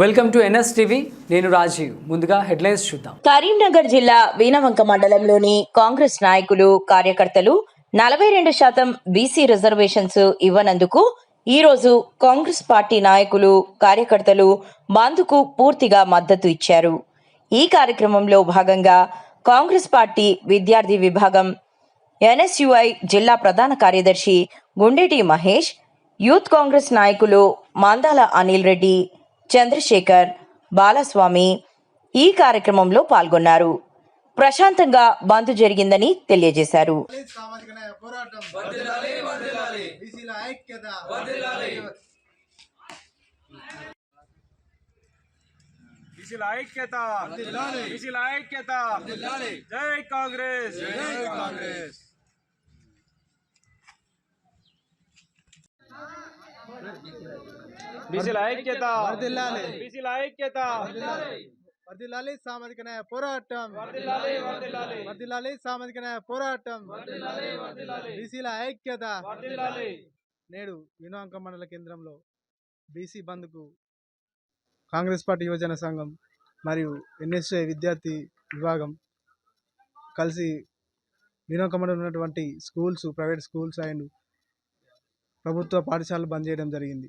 Welcome to NS TV నేను రాజీవ్. ముందుగా headlines చూద్దాం. కరీంనగర్ జిల్లా వీణవంక మండలంలోని కాంగ్రెస్ నాయకులు కార్యకర్తలు నలభై రెండు శాతం బీసీ రిజర్వేషన్స్ ఇవ్వనందుకు ఈ రోజు కాంగ్రెస్ పార్టీ నాయకులు కార్యకర్తలు బంద్కు పూర్తిగా మద్దతు ఇచ్చారు. ఈ కార్యక్రమంలో భాగంగా కాంగ్రెస్ పార్టీ విద్యార్థి విభాగం ఎన్ఎస్యుఐ జిల్లా ప్రధాన కార్యదర్శి గుండెటి మహేష్ యూత్ కాంగ్రెస్ నాయకులు మాందాల అనిల్ రెడ్డి చంద్రశేఖర్ బాలస్వామి ఈ కార్యక్రమంలో పాల్గొన్నారు. ప్రశాంతంగా బంద్ జరిగిందని తెలియజేశారు. ఐక్యత. బీసీల ఐక్యత. బీసీల ఐక్యత. జై కాంగ్రెస్. జై కాంగ్రెస్. బీసీల ఐక్యత. బీసీల ఐక్యత. సామాజిక న్యాయ పోరాటం. వర్ధిల్లాలి సామాజిక న్యాయ పోరాటం. బీసీల ఐక్యత. నేడు వినాంక మండల కేంద్రంలో బీసీ బంద్కు కాంగ్రెస్ పార్టీ యువజన సంఘం మరియు ఎన్ఎస్ఐ విద్యార్థి విభాగం కలిసి వినాంక మండలం ఉన్నటువంటి స్కూల్స్ ప్రైవేట్ స్కూల్స్ అండ్ ప్రభుత్వ పాఠశాలలు బంద్ చేయడం జరిగింది.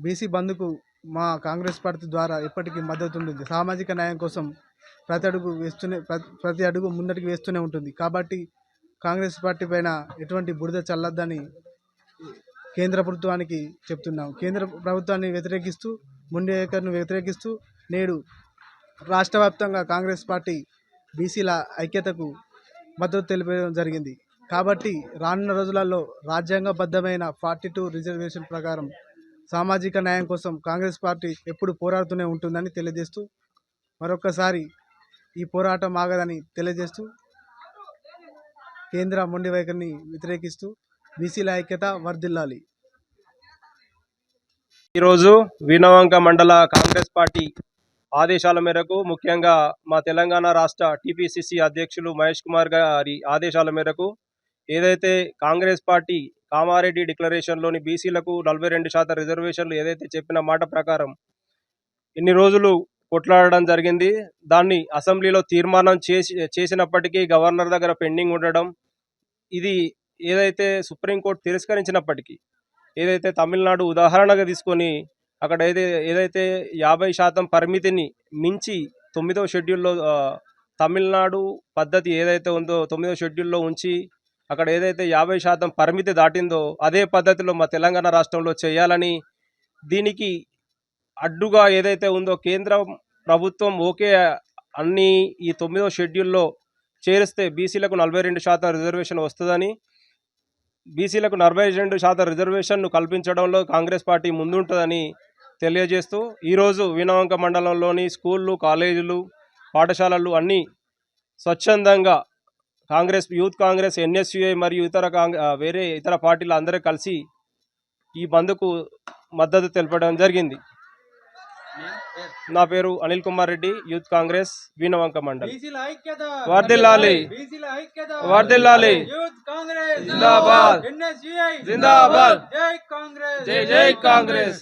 బీసీ బంద్కు మా కాంగ్రెస్ పార్టీ ద్వారా ఎప్పటికీ మద్దతు ఉంటుంది సామాజిక న్యాయం కోసం ప్రతి అడుగు వేస్తూనే ప్రతి- ప్రతి అడుగు ముందటికి వేస్తూనే ఉంటుంది. కాబట్టి కాంగ్రెస్ పార్టీ పైన ఎటువంటి బురద చల్లద్దని కేంద్ర ప్రభుత్వానికి చెప్తున్నాం. కేంద్ర ప్రభుత్వాన్ని వ్యతిరేకిస్తూ ముండేకర్ను వ్యతిరేకిస్తూ నేడు రాష్ట్ర వ్యాప్తంగా కాంగ్రెస్ పార్టీ బీసీల ఐక్యతకు మద్దతు తెలిపడం జరిగింది. కాబట్టి రానున్న రోజులలో రాజ్యాంగబద్ధమైన ఫార్టీ టూ రిజర్వేషన్ ప్రకారం సామాజిక న్యాయం కోసం కాంగ్రెస్ పార్టీ ఎప్పుడు పోరాడుతూనే ఉంటుందని తెలియజేస్తూ మరొకసారి ఈ పోరాటం ఆగదని తెలియజేస్తూ కేంద్ర మొండి వైఖరిని వ్యతిరేకిస్తూ బీసీల ఐక్యత వర్ధిల్లాలి. ఈరోజు వీణవంక మండల కాంగ్రెస్ పార్టీ ఆదేశాల మేరకు ముఖ్యంగా మా తెలంగాణ రాష్ట్ర టీపీసీసీ అధ్యక్షులు మహేష్ కుమార్ గారి ఆదేశాల మేరకు ఏదైతే కాంగ్రెస్ పార్టీ కామారెడ్డి డిక్లరేషన్లోని బీసీలకు నలభై రెండు శాతం రిజర్వేషన్లు ఏదైతే చెప్పిన మాట ప్రకారం ఇన్ని రోజులు కొట్లాడడం జరిగింది. దాన్ని అసెంబ్లీలో తీర్మానం చేసి చేసినప్పటికీ గవర్నర్ దగ్గర పెండింగ్ ఉండడం ఇది ఏదైతే సుప్రీంకోర్టు తిరస్కరించినప్పటికీ ఏదైతే తమిళనాడు ఉదాహరణగా తీసుకొని అక్కడ ఏదై ఏదైతే యాభై శాతం పరిమితిని మించి తొమ్మిదవ షెడ్యూల్లో తమిళనాడు పద్ధతి ఏదైతే ఉందో తొమ్మిదవ షెడ్యూల్లో ఉంచి అక్కడ ఏదైతే యాభై శాతం పరిమితి దాటిందో అదే పద్ధతిలో మా తెలంగాణ రాష్ట్రంలో చేయాలని దీనికి అడ్డుగా ఏదైతే ఉందో కేంద్ర ప్రభుత్వం ఓకే అన్ని ఈ తొమ్మిదో షెడ్యూల్లో చేరిస్తే బీసీలకు నలభై రెండు శాతం రిజర్వేషన్ వస్తుందని బీసీలకు నలభై రెండు శాతం రిజర్వేషన్ను కల్పించడంలో కాంగ్రెస్ పార్టీ ముందుంటుందని తెలియజేస్తూ ఈరోజు వినవంక మండలంలోని స్కూళ్ళు కాలేజీలు పాఠశాలలు అన్నీ స్వచ్ఛందంగా కాంగ్రెస్ యూత్ కాంగ్రెస్ ఎన్ఎస్యుఐ మరియు ఇతర వేరే ఇతర పార్టీలు అందరూ కలిసి ఈ బంద్కు మద్దతు తెలపడం జరిగింది. నా పేరు అనిల్ కుమార్ రెడ్డి యూత్ కాంగ్రెస్ వీణవంక మండలి. యూత్ కాంగ్రెస్. జిందాబాద్. జిందాబాద్. జై కాంగ్రెస్. జై జై కాంగ్రెస్.